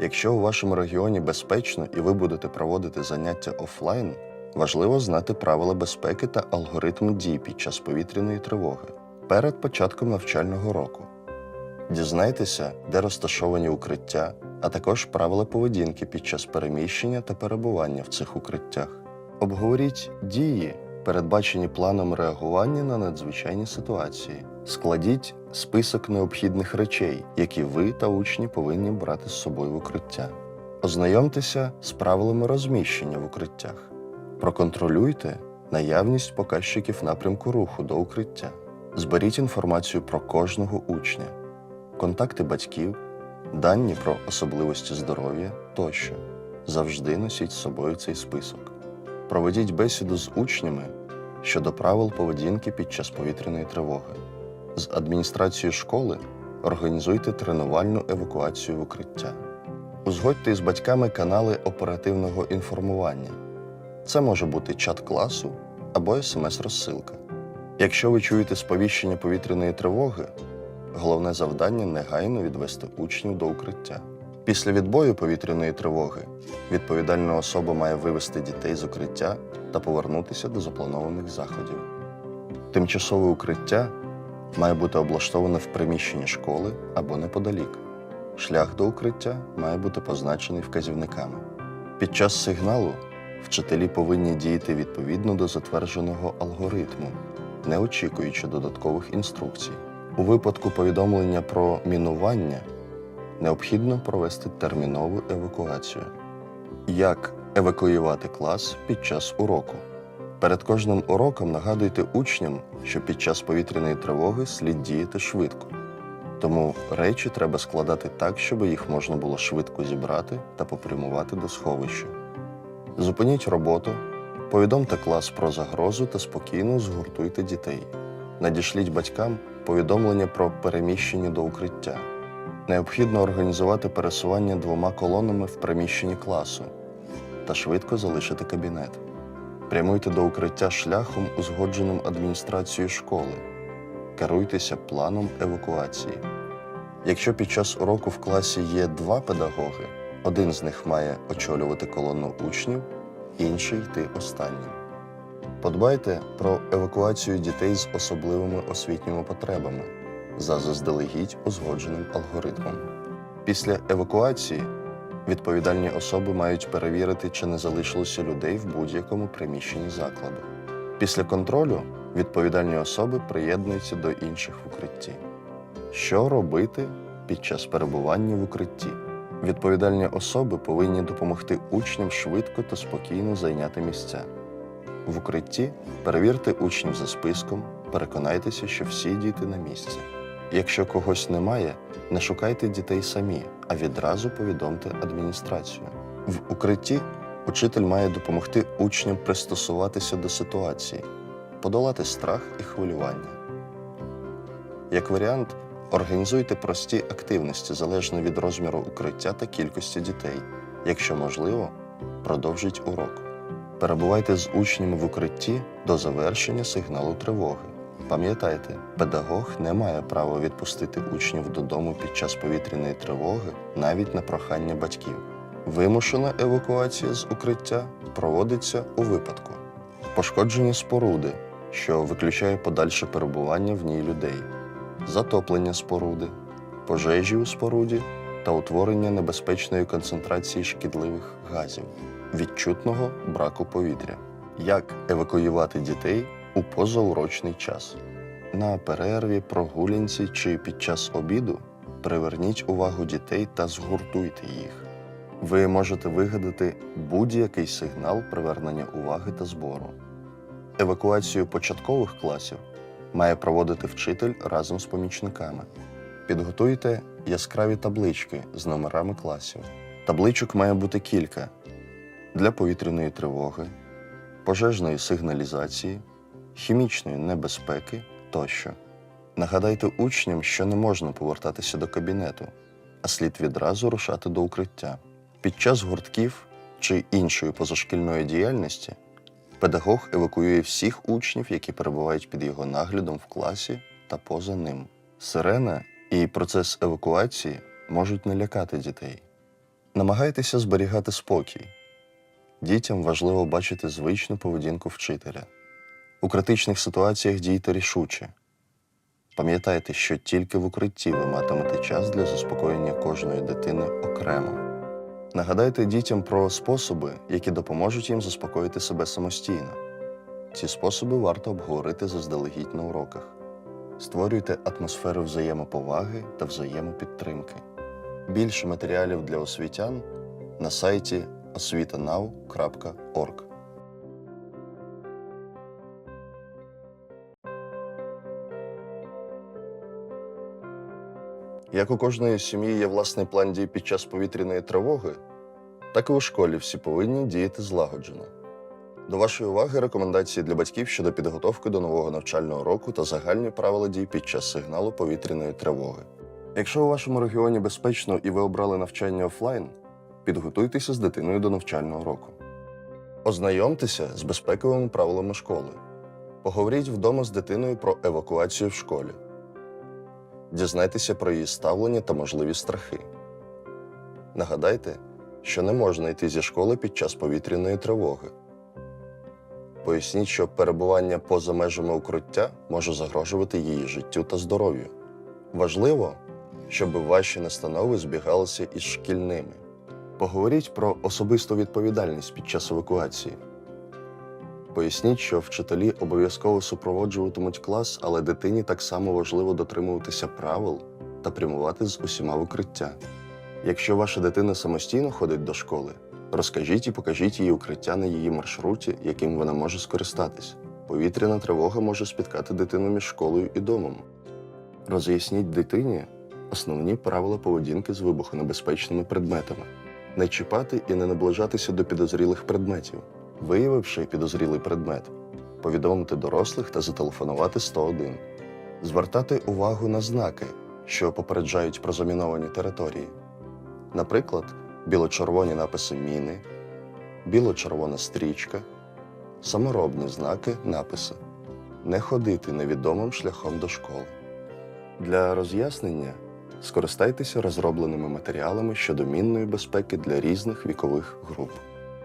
Якщо у вашому регіоні безпечно і ви будете проводити заняття офлайн, важливо знати правила безпеки та алгоритми дій під час повітряної тривоги перед початком навчального року. Дізнайтеся, де розташовані укриття, а також правила поведінки під час переміщення та перебування в цих укриттях. Обговоріть дії, передбачені планом реагування на надзвичайні ситуації. Складіть список необхідних речей, які ви та учні повинні брати з собою в укриття. Ознайомтеся з правилами розміщення в укриттях. Проконтролюйте наявність показчиків напрямку руху до укриття. Зберіть інформацію про кожного учня, контакти батьків, дані про особливості здоров'я тощо. Завжди носіть з собою цей список. Проведіть бесіду з учнями щодо правил поведінки під час повітряної тривоги. З адміністрацією школи організуйте тренувальну евакуацію в укриття. Узгодьте з батьками канали оперативного інформування. Це може бути чат класу або смс-розсилка. Якщо ви чуєте сповіщення повітряної тривоги, головне завдання негайно відвести учнів до укриття. Pісля відбою повітряної тривоги відповідальна особа має вивести дітей з укриття та повернутися до запланованих заходів. Тимчасове укриття має бути облаштоване в приміщенні школи або неподалік. Шлях до укриття має бути позначений вказівниками. Під час сигналу вчителі повинні діяти відповідно до затвердженого алгоритму, не очікуючи додаткових інструкцій. У випадку повідомлення про мінування необхідно провести термінову евакуацію. Як евакуювати клас під час уроку? Перед кожним уроком нагадуйте учням, що під час повітряної тривоги слід діяти швидко. Тому речі треба складати так, щоб їх можна було швидко зібрати та попрямувати до сховища. Зупиніть роботу, повідомте клас про загрозу та спокійно згуртуйте дітей. Надішліть батькам повідомлення про переміщення до укриття. Необхідно організувати пересування двома колонами в приміщенні класу та швидко залишити кабінет. Прямуйте до укриття шляхом, узгодженим адміністрацією школи. Керуйтеся планом евакуації. Якщо під час уроку в класі є два педагоги, один з них має очолювати колону учнів, інший йти останнім. Подбайте про евакуацію дітей з особливими освітніми потребами за заздалегідь узгодженим алгоритмом. Після евакуації відповідальні особи мають перевірити, чи не залишилося людей в будь-якому приміщенні закладу. Після контролю відповідальні особи приєднуються до інших в укритті. Що робити під час перебування в укритті? Відповідальні особи повинні допомогти учням швидко та спокійно зайняти місця. В укритті перевірте учнів за списком, переконайтеся, що всі діти на місці. Якщо когось немає, не шукайте дітей самі, а відразу повідомте адміністрацію. В укритті учитель має допомогти учням пристосуватися до ситуації, подолати страх і хвилювання. Як варіант, організуйте прості активності залежно від розміру укриття та кількості дітей. Якщо можливо, продовжіть урок. Перебувайте з учнями в укритті до завершення сигналу тривоги. Пам'ятайте, педагог не має права відпустити учнів додому під час повітряної тривоги навіть на прохання батьків. Вимушена евакуація з укриття проводиться у випадку пошкодження споруди, що виключає подальше перебування в ній людей, затоплення споруди, пожежі у споруді та утворення небезпечної концентрації шкідливих газів, відчутного браку повітря. Як евакуювати дітей у позаурочний час? На перерві, прогулянці чи під час обіду приверніть увагу дітей та згуртуйте їх. Ви можете вигадати будь-який сигнал привернення уваги та збору. Евакуацію початкових класів має проводити вчитель разом з помічниками. Підготуйте яскраві таблички з номерами класів. Табличок має бути кілька для повітряної тривоги, пожежної сигналізації, хімічної небезпеки тощо. Нагадайте учням, що не можна повертатися до кабінету, а слід відразу рушати до укриття. Під час гуртків чи іншої позашкільної діяльності педагог евакуює всіх учнів, які перебувають під його наглядом в класі та поза ним. Сирена і процес евакуації можуть не лякати дітей. Намагайтеся зберігати спокій. Дітям важливо бачити звичну поведінку вчителя. У критичних ситуаціях дійте рішуче. Пам'ятайте, що тільки в укритті ви матимете час для заспокоєння кожної дитини окремо. Нагадайте дітям про способи, які допоможуть їм заспокоїти себе самостійно. Ці способи варто обговорити заздалегідь на уроках. Створюйте атмосферу взаємоповаги та взаємопідтримки. Більше матеріалів для освітян на сайті освітанау.орг. Як у кожної сім'ї є власний план дій під час повітряної тривоги, так і у школі всі повинні діяти злагоджено. До вашої уваги рекомендації для батьків щодо підготовки до нового навчального року та загальні правила дій під час сигналу повітряної тривоги. Якщо у вашому регіоні безпечно і ви обрали навчання офлайн, підготуйтеся з дитиною до навчального року. Ознайомтеся з безпековими правилами школи. Поговоріть вдома з дитиною про евакуацію в школі. Дізнайтеся про її ставлення та можливі страхи. Нагадайте, що не можна йти зі школи під час повітряної тривоги. Поясніть, що перебування поза межами укриття може загрожувати її життю та здоров'ю. Важливо, щоб ваші настанови збігалися із шкільними. Поговоріть про особисту відповідальність під час евакуації. Поясніть, що вчителі обов'язково супроводжуватимуть клас, але дитині так само важливо дотримуватися правил та прямувати з усіма в укриття. Якщо ваша дитина самостійно ходить до школи, розкажіть і покажіть їй укриття на її маршруті, яким вона може скористатись. Повітряна тривога може спіткати дитину між школою і домом. Роз'ясніть дитині основні правила поведінки з вибухонебезпечними предметами, не чіпати і не наближатися до підозрілих предметів. Виявивши підозрілий предмет, повідомити дорослих та зателефонувати 101. Звертати увагу на знаки, що попереджають про заміновані території. Наприклад, біло-червоні написи міни, біло-червона стрічка, саморобні знаки, написи, не ходити невідомим шляхом до школи. Для роз'яснення скористайтеся розробленими матеріалами щодо мінної безпеки для різних вікових груп.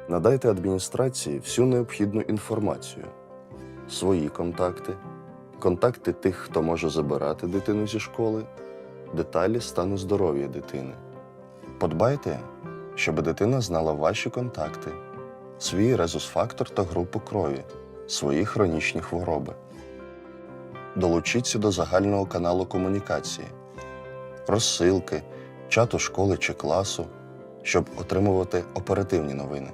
Надайте адміністрації всю необхідну інформацію, свої контакти, контакти тих, хто може забирати дитину зі школи, деталі стану здоров'я дитини. Подбайте, щоб дитина знала ваші контакти, свій резус-фактор та групу крові, свої хронічні хвороби. Долучіться до загального каналу комунікації, розсилки, чату школи чи класу, щоб отримувати оперативні новини.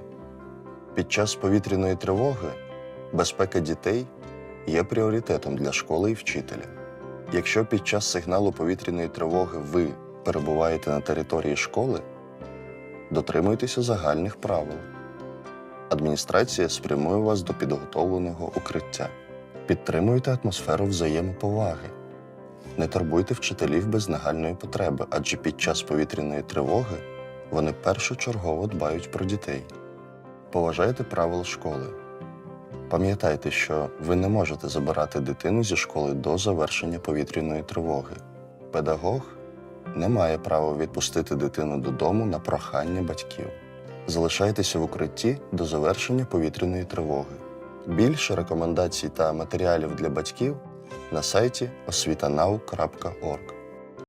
Під час повітряної тривоги безпека дітей є пріоритетом для школи і вчителя. Якщо під час сигналу повітряної тривоги ви перебуваєте на території школи, дотримуйтеся загальних правил. Адміністрація спрямує вас до підготовленого укриття. Підтримуйте атмосферу взаємоповаги. Не турбуйте вчителів без нагальної потреби, адже під час повітряної тривоги вони першочергово дбають про дітей. Поважайте правила школи. Пам'ятайте, що ви не можете забирати дитину зі школи до завершення повітряної тривоги. Педагог не має права відпустити дитину додому на прохання батьків. Залишайтеся в укритті до завершення повітряної тривоги. Більше рекомендацій та матеріалів для батьків на сайті освітанау.орг.